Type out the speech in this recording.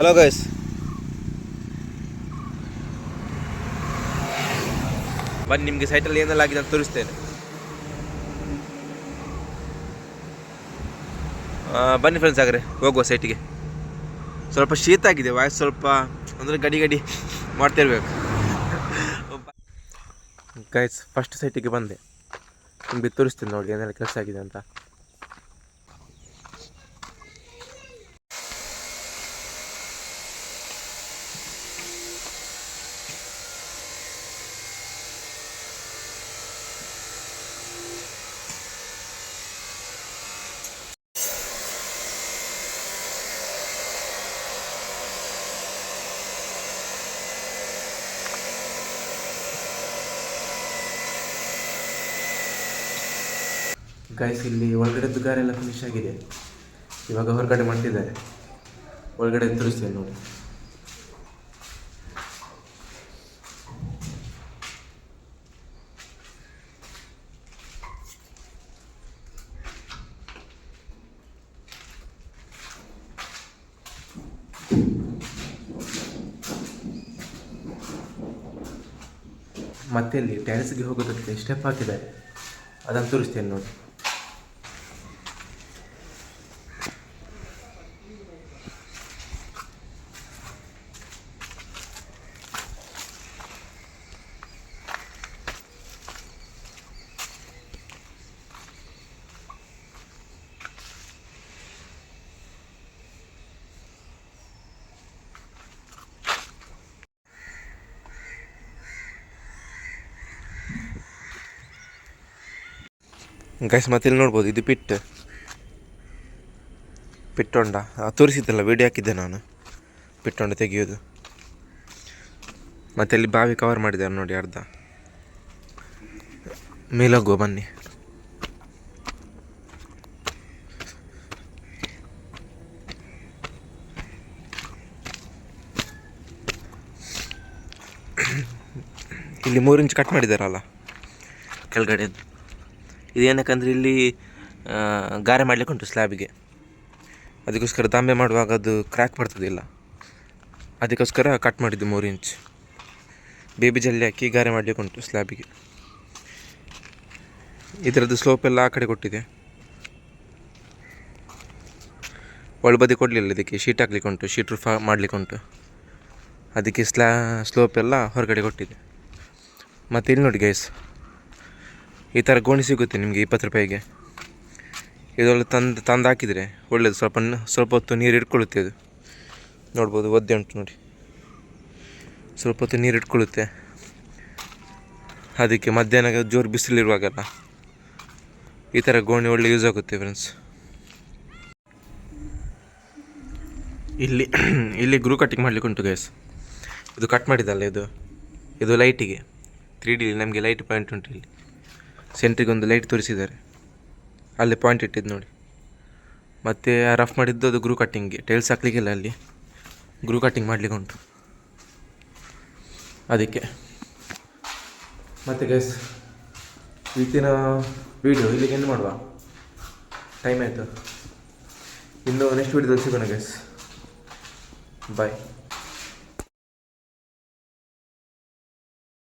Hello guys ಬನ್ನಿ, ನಿಮಗೆ ಸೈಟಲ್ಲಿ ಏನೆಲ್ಲ ಆಗಿದೆ ಅಂತ ತೋರಿಸ್ತೇನೆ. ಬನ್ನಿ ಫ್ರೆಂಡ್ಸ್ ಆಗ್ರೆ ಹೋಗುವ ಸೈಟಿಗೆ ಸ್ವಲ್ಪ ಶೀತ ಆಗಿದೆ ವಾಯ್ಸ್ ಸ್ವಲ್ಪ, ಅಂದರೆ ಗಡಿ ಗಡಿ ಮಾಡ್ತಾ ಇರ್ಬೇಕು. ಗೈಸ್ ಫಸ್ಟ್ ಸೈಟಿಗೆ ಬಂದೆ. ನಿಮಗೆ ತೋರಿಸ್ತೇನೆ ನೋಡಿ, ಏನೆಲ್ಲ ಕೆಲಸ ಆಗಿದೆ ಅಂತ. ಗೈಸ್ ಇಲ್ಲಿ ಒಳಗಡೆದ್ದು ಗಾರೆ ಎಲ್ಲ ಫಿನಿಶ್ ಆಗಿದೆ. ಇವಾಗ ಹೊರಗಡೆ ಮಾಡ್ತಿದ್ದಾರೆ. ಒಳಗಡೆ ತೋರಿಸ್ತೇನೆ ನೋಡಿ. ಮತ್ತೆ ಇಲ್ಲಿ ಟ್ಯಾರಿಸ್ಗೆ ಹೋಗೋದಕ್ಕೆ ಸ್ಟೆಪ್ ಹಾಕಿದ್ದಾರೆ. ಅದನ್ನು ತೋರಿಸ್ತೇನೆ ನೋಡಿ. ಗೈಸ್ ಮತ್ತೆ ಇಲ್ಲಿ ನೋಡ್ಬೋದು, ಇದು ಪಿಟ್ ಪಿಟ್ಟೊಂಡ. ತೋರಿಸಿದ್ದಲ್ಲ ವೀಡಿಯೋ ಹಾಕಿದ್ದೆ ನಾನು. ಪಿಟ್ಟೊಂಡ ತೆಗೆಯೋದು. ಮತ್ತೆ ಇಲ್ಲಿ ಬಾವಿ ಕವರ್ ಮಾಡಿದ್ದಾರೆ ನೋಡಿ, ಅರ್ಧ. ಮೇಲೋಗುವ ಬನ್ನಿ. ಇಲ್ಲಿ ಮೂರು ಇಂಚ್ ಕಟ್ ಮಾಡಿದ್ದಾರಲ್ಲ ಕೆಳಗಡೆ ಇದೇನಕ್ಕಂದ್ರೆ ಇಲ್ಲಿ ಗಾರೆ ಮಾಡಲಿಕ್ಕೆ ಉಂಟು ಸ್ಲ್ಯಾಬಿಗೆ ಅದಕ್ಕೋಸ್ಕರ ತಾಂಬೆ ಮಾಡುವಾಗ ಅದು ಕ್ರ್ಯಾಕ್ ಬರ್ತದಿಲ್ಲ. ಅದಕ್ಕೋಸ್ಕರ ಕಟ್ ಮಾಡಿದ್ದು ಮೂರು ಇಂಚ್ ಬೇಬಿ ಜಲ್ಲಿ ಹಾಕಿ ಗಾರೆ ಮಾಡಲಿಕ್ಕೆ ಉಂಟು ಸ್ಲ್ಯಾಬಿಗೆ ಇದರದ್ದು ಸ್ಲೋಪ್ ಎಲ್ಲ ಆ ಕಡೆ ಕೊಟ್ಟಿದೆ. ಒಳಬದಿ ಕೊಡಲಿಲ್ಲ ಇದಕ್ಕೆ ಶೀಟ್ ಹಾಕ್ಲಿಕ್ಕೆ ಉಂಟು ಶೀಟ್ ರೂಫ್ ಮಾಡಲಿಕ್ಕೆ ಉಂಟು. ಅದಕ್ಕೆ ಸ್ಲಾ ಸ್ಲೋಪ್ ಎಲ್ಲ ಹೊರಗಡೆ ಕೊಟ್ಟಿದೆ. ಮತ್ತು ಇಲ್ಲಿ ನೋಡಿ ಗೈಸ್ ಈ ಥರ ಗೋಣಿ ಸಿಗುತ್ತೆ ನಿಮಗೆ ಇಪ್ಪತ್ತು ರೂಪಾಯಿಗೆ. ಇದರಲ್ಲಿ ತಂದು ತಂದು ಹಾಕಿದರೆ ಒಳ್ಳೆಯದು ಸ್ವಲ್ಪ ಸ್ವಲ್ಪ ಹೊತ್ತು ನೀರು ಇಟ್ಕೊಳ್ಳುತ್ತೆ ಅದು. ನೋಡ್ಬೋದು, ಒದ್ದೆ ಉಂಟು ನೋಡಿ. ಸ್ವಲ್ಪ ಹೊತ್ತು ನೀರು ಇಟ್ಕೊಳ್ಳುತ್ತೆ ಅದಕ್ಕೆ ಮಧ್ಯಾಹ್ನ ಜೋರು ಬಿಸಿಲಿರುವಾಗಲ್ಲ. ಈ ಥರ ಗೋಣಿ ಒಳ್ಳೆ ಯೂಸ್ ಆಗುತ್ತೆ ಫ್ರೆಂಡ್ಸ್ ಇಲ್ಲಿ ಇಲ್ಲಿ ಗ್ರೂ ಕಟ್ಟಿಂಗ್ ಮಾಡಲಿಕ್ಕೆ ಉಂಟು ಗೈಸ್ ಇದು ಕಟ್ ಮಾಡಿದಲ್ಲ ಇದು. ಇದು ಲೈಟಿಗೆ ತ್ರೀ ಡಿ ನಮಗೆ ಲೈಟ್ ಪಾಯಿಂಟ್ ಉಂಟು ಇಲ್ಲಿ. ಸೆಂಟ್ರಿಗೆ ಒಂದು ಲೈಟ್ ತೋರಿಸಿದ್ದಾರೆ. ಅಲ್ಲಿ ಪಾಯಿಂಟ್ ಇಟ್ಟಿದ್ದು ನೋಡಿ. ಮತ್ತು ರಫ್ ಮಾಡಿದ್ದು ಅದು ಗ್ರೂ ಕಟ್ಟಿಂಗ್ಗೆ ಟೈಲ್ಸ್ ಹಾಕ್ಲಿಕ್ಕಿಲ್ಲ ಅಲ್ಲಿ. ಗ್ರೂ ಕಟ್ಟಿಂಗ್ ಮಾಡಲಿಕ್ಕೆ ಉಂಟು. ಅದಕ್ಕೆ. ಮತ್ತು ಗೈಸ್ ಇವತ್ತಿನ ವೀಡಿಯೋ ಇಲ್ಲಿಗೆ ಏನು ಮಾಡುವ. ಟೈಮ್ ಆಯಿತು. ಇನ್ನು ನೆಕ್ಸ್ಟ್ ವೀಡಿಯೋದಲ್ಲಿ ಸಿಗೋಣ ಗೈಸ್ ಬಾಯ್